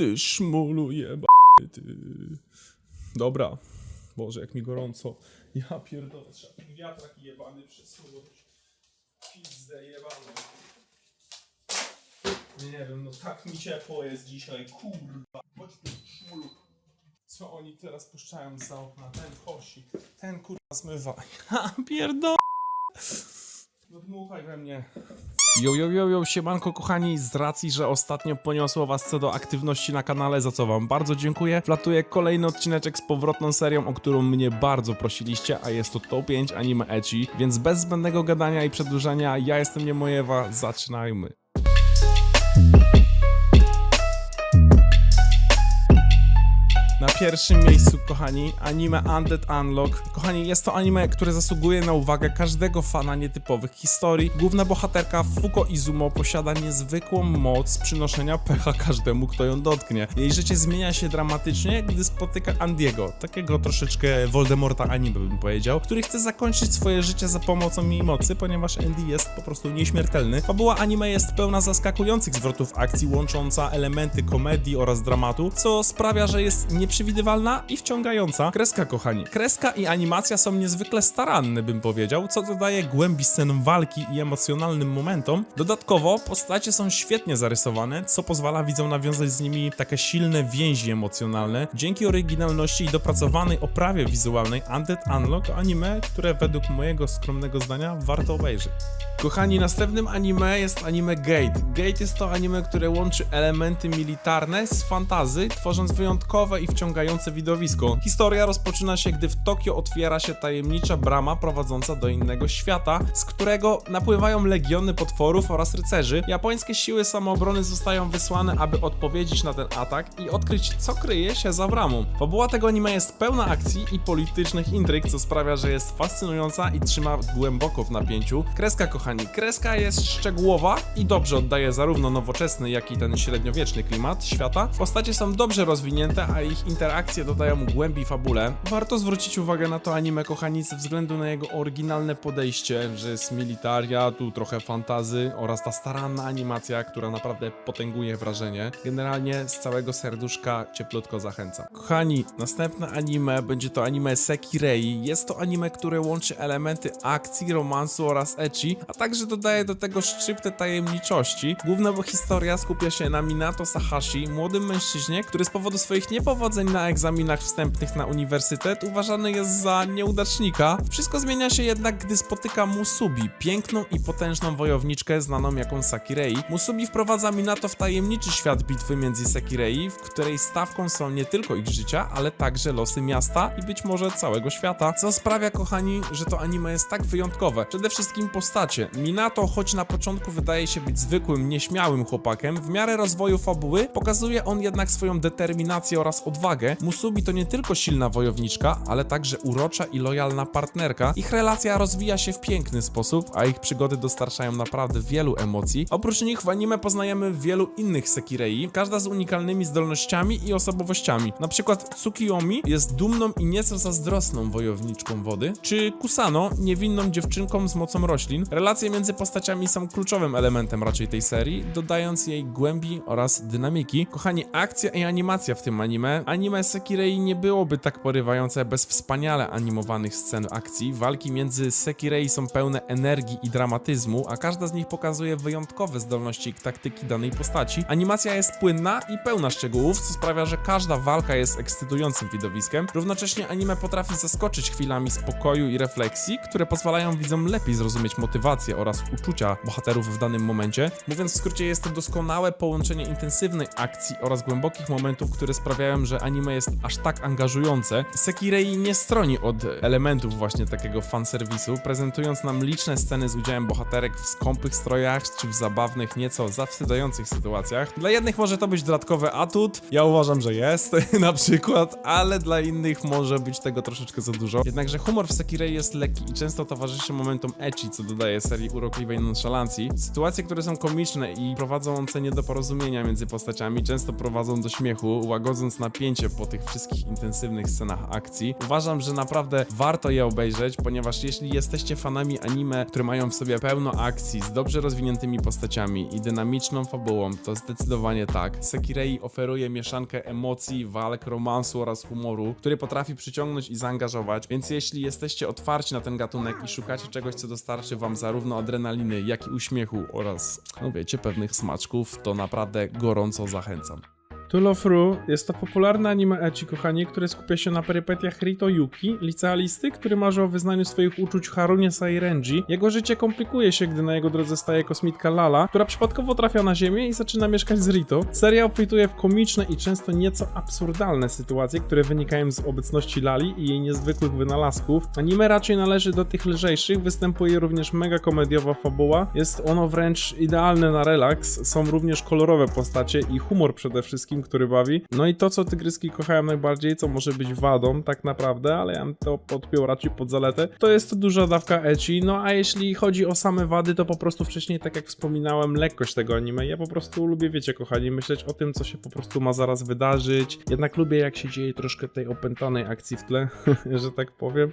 Ty szmulu jeba, ty. Dobra. Boże, jak mi gorąco. Ja pierdolę, trzeba ten wiatrak jebany przesunąć. Pizdę jebaną. Nie wiem, no tak mi ciepło jest dzisiaj, kurwa. Chodź tu, szmulu. Co oni teraz puszczają za okna? Ten kosi, ten kurwa zmywa. Ja pierdolę. No dmuchaj we mnie. Yo, yo, yo, yo, siemanko kochani, z racji, że ostatnio poniosło was co do aktywności na kanale, za co wam bardzo dziękuję, wlatuje kolejny odcineczek z powrotną serią, o którą mnie bardzo prosiliście, a jest to Top 5 Anime Ecchi, więc bez zbędnego gadania i przedłużania, ja jestem Niemojewa, zaczynajmy. Pierwszym miejscu, kochani, anime Undead Unlock. Kochani, jest to anime, które zasługuje na uwagę każdego fana nietypowych historii. Główna bohaterka Fuko Izumo posiada niezwykłą moc przynoszenia pecha każdemu, kto ją dotknie. Jej życie zmienia się dramatycznie, gdy spotyka Andiego, takiego troszeczkę Voldemorta anime bym powiedział, który chce zakończyć swoje życie za pomocą jej mocy, ponieważ Andy jest po prostu nieśmiertelny. Fabuła anime jest pełna zaskakujących zwrotów akcji, łącząca elementy komedii oraz dramatu, co sprawia, że jest nieprzewidywalna i wciągająca. Kreska, kochani. Kreska i animacja są niezwykle staranne, bym powiedział, co dodaje głębi scenom walki i emocjonalnym momentom. Dodatkowo postacie są świetnie zarysowane, co pozwala widzom nawiązać z nimi takie silne więzi emocjonalne. Dzięki oryginalności i dopracowanej oprawie wizualnej Undead Unlock anime, które według mojego skromnego zdania warto obejrzeć. Kochani, następnym anime jest anime Gate. Gate jest to anime, które łączy elementy militarne z fantazy, tworząc wyjątkowe i wciągające widowisko. Historia rozpoczyna się, gdy w Tokio otwiera się tajemnicza brama prowadząca do innego świata, z którego napływają legiony potworów oraz rycerzy. Japońskie siły samoobrony zostają wysłane, aby odpowiedzieć na ten atak i odkryć, co kryje się za bramą. Fabuła tego anime jest pełna akcji i politycznych intryg, co sprawia, że jest fascynująca i trzyma głęboko w napięciu. Kreska, kochani, kreska jest szczegółowa i dobrze oddaje zarówno nowoczesny, jak i ten średniowieczny klimat świata. Postacie są dobrze rozwinięte, a ich interakcje dodają głębi fabule. Warto zwrócić uwagę na to anime, kochani, ze względu na jego oryginalne podejście, że jest militaria, tu trochę fantazy oraz ta staranna animacja, która naprawdę potęguje wrażenie. Generalnie z całego serduszka cieplutko zachęcam. Kochani, następne anime będzie to anime Sekirei. Jest to anime, które łączy elementy akcji, romansu oraz ecchi, a także dodaje do tego szczyptę tajemniczości. Główna historia skupia się na Minato Sahashi, młodym mężczyźnie, który z powodu swoich niepowodzeń na egzaminach wstępnych na uniwersytet uważany jest za nieudacznika. Wszystko zmienia się jednak, gdy spotyka Musubi, piękną i potężną wojowniczkę znaną jako Sakirei. Musubi wprowadza Minato w tajemniczy świat bitwy między Sekirei, w której stawką są nie tylko ich życia, ale także losy miasta i być może całego świata, co sprawia, kochani, że to anime jest tak wyjątkowe. Przede wszystkim postacie. Minato, choć na początku wydaje się być zwykłym, nieśmiałym chłopakiem, w miarę rozwoju fabuły pokazuje on jednak swoją determinację oraz odwagę. Musubi to nie tylko silna wojowniczka, ale także urocza i lojalna partnerka. Ich relacja rozwija się w piękny sposób, a ich przygody dostarczają naprawdę wielu emocji. Oprócz nich w anime poznajemy wielu innych Sekirei, każda z unikalnymi zdolnościami i osobowościami. Na przykład Tsukiyomi jest dumną i nieco zazdrosną wojowniczką wody, czy Kusano niewinną dziewczynką z mocą roślin. Relacje między postaciami są kluczowym elementem raczej tej serii, dodając jej głębi oraz dynamiki. Kochani, akcja i animacja w tym anime. Anime Sekirei nie byłoby tak porywające bez wspaniale animowanych scen akcji. Walki między Sekirei są pełne energii i dramatyzmu, a każda z nich pokazuje wyjątkowe zdolności i taktyki danej postaci. Animacja jest płynna i pełna szczegółów, co sprawia, że każda walka jest ekscytującym widowiskiem. Równocześnie anime potrafi zaskoczyć chwilami spokoju i refleksji, które pozwalają widzom lepiej zrozumieć motywację oraz uczucia bohaterów w danym momencie. Mówiąc w skrócie, jest to doskonałe połączenie intensywnej akcji oraz głębokich momentów, które sprawiają, że anime jest aż tak angażujące. Sekirei nie stroni od elementów właśnie takiego fanserwisu, prezentując nam liczne sceny z udziałem bohaterek w skąpych strojach czy w zabawnych, nieco zawstydzających sytuacjach. Dla jednych może to być dodatkowy atut, ja uważam, że jest na przykład, ale dla innych może być tego troszeczkę za dużo. Jednakże humor w Sekirei jest lekki i często towarzyszy momentom ecchi, co dodaje serii urokliwej nonszalancji. Sytuacje, które są komiczne i prowadzące niedoporozumienia między postaciami, często prowadzą do śmiechu, łagodząc napięcie po tych wszystkich intensywnych scenach akcji. Uważam, że naprawdę warto je obejrzeć, ponieważ jeśli jesteście fanami anime, które mają w sobie pełno akcji, z dobrze rozwiniętymi postaciami i dynamiczną fabułą, to zdecydowanie tak. Sekirei oferuje mieszankę emocji, walk, romansu oraz humoru, który potrafi przyciągnąć i zaangażować, więc jeśli jesteście otwarci na ten gatunek i szukacie czegoś, co dostarczy wam zarówno adrenaliny, jak i uśmiechu oraz, no wiecie, pewnych smaczków, to naprawdę gorąco zachęcam. Tool of Ru jest to popularne anime ecchi, kochani, które skupia się na perypetiach Rito Yuki, licealisty, który marzy o wyznaniu swoich uczuć Harunie Sairenji. Jego życie komplikuje się, gdy na jego drodze staje kosmitka Lala, która przypadkowo trafia na Ziemię i zaczyna mieszkać z Rito. Seria obfituje w komiczne i często nieco absurdalne sytuacje, które wynikają z obecności Lali i jej niezwykłych wynalazków. Anime raczej należy do tych lżejszych, występuje również mega komediowa fabuła. Jest ono wręcz idealne na relaks, są również kolorowe postacie i humor przede wszystkim, który bawi. No i to, co tygryski kochałem najbardziej, co może być wadą tak naprawdę, ale ja bym to podpiął raczej pod zaletę, to jest to duża dawka ecchi, no a jeśli chodzi o same wady, to po prostu wcześniej, tak jak wspominałem, lekkość tego anime. Ja po prostu lubię, wiecie kochani, myśleć o tym, co się po prostu ma zaraz wydarzyć. Jednak lubię, jak się dzieje troszkę tej opętanej akcji w tle, że tak powiem.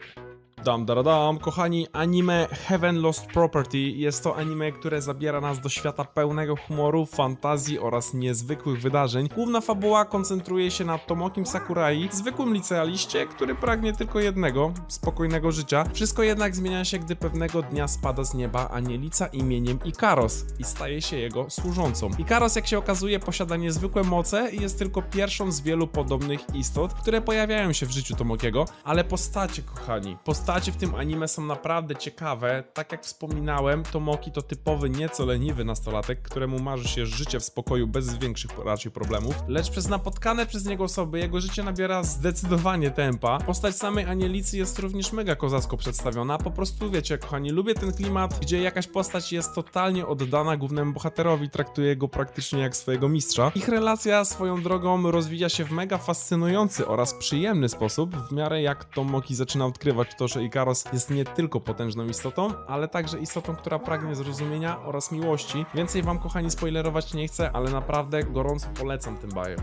Dam, dam, dam, kochani, anime Heaven Lost Property jest to anime, które zabiera nas do świata pełnego humoru, fantazji oraz niezwykłych wydarzeń. Główna fabuła koncentruje się na Tomokim Sakurai, zwykłym licealiście, który pragnie tylko jednego, spokojnego życia. Wszystko jednak zmienia się, gdy pewnego dnia spada z nieba anielica imieniem Ikaros i staje się jego służącą. Ikaros, jak się okazuje, posiada niezwykłe moce i jest tylko pierwszą z wielu podobnych istot, które pojawiają się w życiu Tomokiego, ale postacie, kochani, postacie w tym anime są naprawdę ciekawe. Tak jak wspominałem, Tomoki to typowy, nieco leniwy nastolatek, któremu marzy się życie w spokoju bez większych raczej problemów, lecz przez napotkane przez niego osoby jego życie nabiera zdecydowanie tempa. Postać samej Anielicy jest również mega kozacko przedstawiona, po prostu wiecie, kochani, lubię ten klimat, gdzie jakaś postać jest totalnie oddana głównemu bohaterowi, traktuje go praktycznie jak swojego mistrza. Ich relacja swoją drogą rozwija się w mega fascynujący oraz przyjemny sposób, w miarę jak Tomoki zaczyna odkrywać to, że Ikaros jest nie tylko potężną istotą, ale także istotą, która pragnie zrozumienia oraz miłości. Więcej wam, kochani, spoilerować nie chcę, ale naprawdę gorąco polecam ten bajer.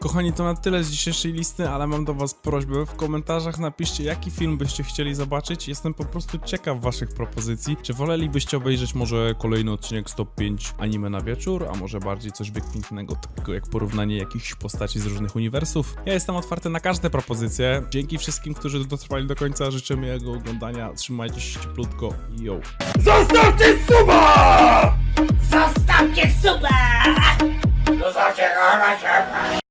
Kochani, to na tyle z dzisiejszej listy, ale mam do was prośbę. W komentarzach napiszcie, jaki film byście chcieli zobaczyć. Jestem po prostu ciekaw waszych propozycji. Czy wolelibyście obejrzeć może kolejny odcinek Stop 5 anime na wieczór, a może bardziej coś wykwintnego, takiego jak porównanie jakichś postaci z różnych uniwersów? Ja jestem otwarty na każde propozycje. Dzięki wszystkim, którzy dotrwali do końca. Życzę miłego oglądania. Trzymajcie się cieplutko i yo. Zostawcie suba! Zostawcie suba! Do zaczekania się!